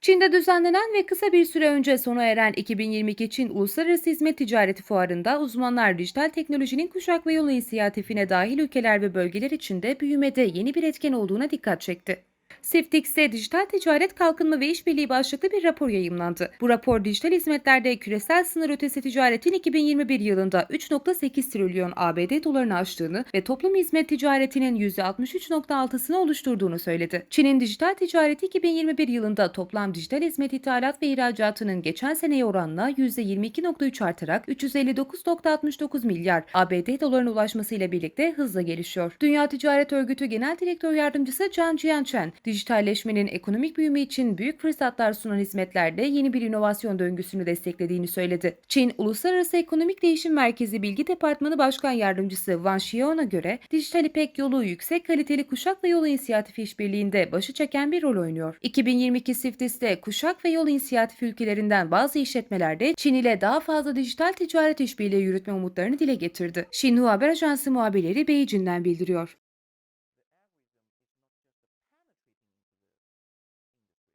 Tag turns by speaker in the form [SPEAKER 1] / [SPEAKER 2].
[SPEAKER 1] Çin'de düzenlenen ve kısa bir süre önce sona eren 2022 Çin Uluslararası Hizmet Ticareti Fuarı'nda uzmanlar dijital teknolojinin kuşak ve yol inisiyatifine dahil ülkeler ve bölgeler içinde büyümede yeni bir etken olduğuna dikkat çekti. Siftix'te Dijital Ticaret Kalkınma ve İşbirliği başlıklı bir rapor yayımlandı. Bu rapor dijital hizmetlerde küresel sınır ötesi ticaretin 2021 yılında 3.8 trilyon ABD dolarını aştığını ve toplam hizmet ticaretinin %63.6'sını oluşturduğunu söyledi. Çin'in dijital ticareti 2021 yılında toplam dijital hizmet ithalat ve ihracatının geçen seneye oranla %22.3 artarak 359.69 milyar ABD dolarına ulaşmasıyla birlikte hızla gelişiyor. Dünya Ticaret Örgütü Genel Direktör Yardımcısı Zhang Jianchen, dijitalleşmenin ekonomik büyüme için büyük fırsatlar sunan hizmetlerde yeni bir inovasyon döngüsünü desteklediğini söyledi. Çin Uluslararası Ekonomik Değişim Merkezi Bilgi Departmanı Başkan Yardımcısı Wang Xiao'na göre dijital İpek yolu yüksek kaliteli kuşak ve yol inisiyatifi işbirliğinde başı çeken bir rol oynuyor. 2022 Siftis'te kuşak ve yol inisiyatifi ülkelerinden bazı işletmelerde Çin ile daha fazla dijital ticaret işbirliği yürütme umutlarını dile getirdi. Xinhua Haber Ajansı muhabirleri Beijing'den bildiriyor.